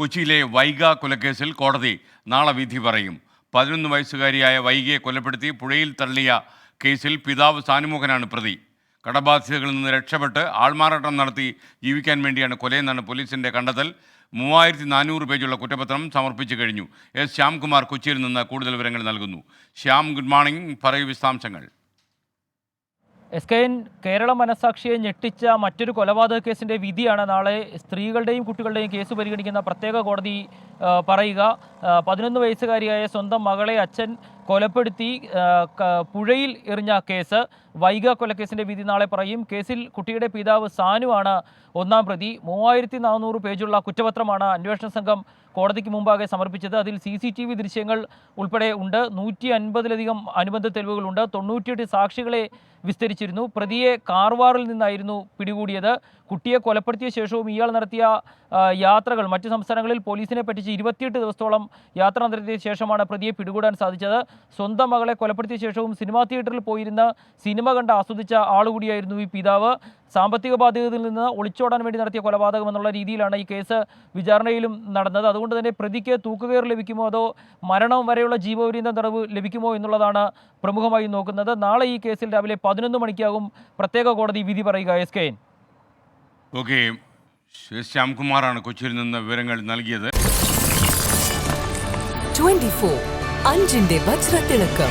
കൊച്ചിയിലെ വൈഗ കൊലക്കേസിൽ കോടതി നാളെ വിധി പറയും. പതിനൊന്ന് വയസ്സുകാരിയായ വൈഗയെ കൊലപ്പെടുത്തി പുഴയിൽ തള്ളിയ കേസിൽ പിതാവ് സാനുമുഖനാണ് പ്രതി. കടബാധിതകളിൽ നിന്ന് രക്ഷപ്പെട്ട് ആൾമാറാട്ടം നടത്തി ജീവിക്കാൻ വേണ്ടിയാണ് കൊലയെന്നാണ് പോലീസിന്റെ കണ്ടെത്തൽ. മൂവായിരത്തി നാനൂറ് പേജുള്ള കുറ്റപത്രം സമർപ്പിച്ചു കഴിഞ്ഞു. എസ് ശ്യാംകുമാർ കൊച്ചിയിൽ നിന്ന് കൂടുതൽ വിവരങ്ങൾ നൽകുന്നു. Shyam good morning. പറയൂ വിശദാംശങ്ങൾ. എസ് കെ എൻ കേരള മനസാക്ഷിയെ ഞെട്ടിച്ച മറ്റൊരു കൊലപാതക കേസിന്റെ വിധിയാണ് നാളെ സ്ത്രീകളുടെയും കുട്ടികളുടെയും കേസ് പരിഗണിക്കുന്ന പ്രത്യേക കോടതി പറയുക. പതിനൊന്ന് വയസ്സുകാരിയായ സ്വന്തം മകളെ അച്ഛൻ കൊലപ്പെടുത്തി പുഴയിൽ എറിഞ്ഞ കേസ്. വൈഗ കൊലക്കേസിന്റെ വിധി നാളെ പറയും. കേസിൽ കുട്ടിയുടെ പിതാവ് സാനുവാണ് ഒന്നാം പ്രതി. മൂവായിരത്തി നാനൂറ് പേജുള്ള കുറ്റപത്രമാണ് അന്വേഷണ സംഘം കോടതിക്ക് മുമ്പാകെ സമർപ്പിച്ചത്. അതിൽ സി സി ടി വി ദൃശ്യങ്ങൾ ഉൾപ്പെടെ ഉണ്ട്. നൂറ്റി അൻപതിലധികം അനുബന്ധ തെളിവുകളുണ്ട്. തൊണ്ണൂറ്റിയെട്ട് സാക്ഷികളെ വിസ്തരിച്ചിരുന്നു. പ്രതിയെ കാർവാറിൽ നിന്നായിരുന്നു പിടികൂടിയത്. കുട്ടിയെ കൊലപ്പെടുത്തിയ ശേഷവും ഇയാൾ നടത്തിയ യാത്രകൾ മറ്റ് സംസ്ഥാനങ്ങളിൽ പോലീസിനെ പറ്റിച്ച് ഇരുപത്തിയെട്ട് ദിവസത്തോളം യാത്ര നടത്തിയ ശേഷമാണ് പ്രതിയെ പിടികൂടാൻ സാധിച്ചത്. സ്വന്തം മകളെ കൊലപ്പെടുത്തിയ ശേഷവും സിനിമാ തിയേറ്ററിൽ പോയിരുന്ന സിനിമ കണ്ട് ആസ്വദിച്ച ആളുകൂടിയായിരുന്നു ഈ പിതാവ്. സാമ്പത്തിക ബാധ്യതയിൽ നിന്ന് ഒളിച്ചോടാൻ വേണ്ടി നടത്തിയ കൊലപാതകം എന്നുള്ള രീതിയിലാണ് ഈ കേസ് വിചാരണയിലും നടന്നത്. അതുകൊണ്ട് തന്നെ പ്രതിക്ക് തൂക്കുകയർ ലഭിക്കുമോ അതോ മരണം വരെയുള്ള ജീവപര്യന്തം തടവ് ലഭിക്കുമോ എന്നുള്ളതാണ് പ്രമുഖമായി നോക്കുന്നത്. നാളെ ഈ കേസിൽ രാവിലെ പതിനൊന്ന് മണിക്കാകും പ്രത്യേക കോടതി വിധി പറയുക. S K N. ഓക്കെ. ശ്യാംകുമാറാണ് കൊച്ചിയിൽ നിന്ന് വിവരങ്ങൾ നൽകിയത്. 24 അഞ്ചിന്റെ വജ്രത്തിളക്കം.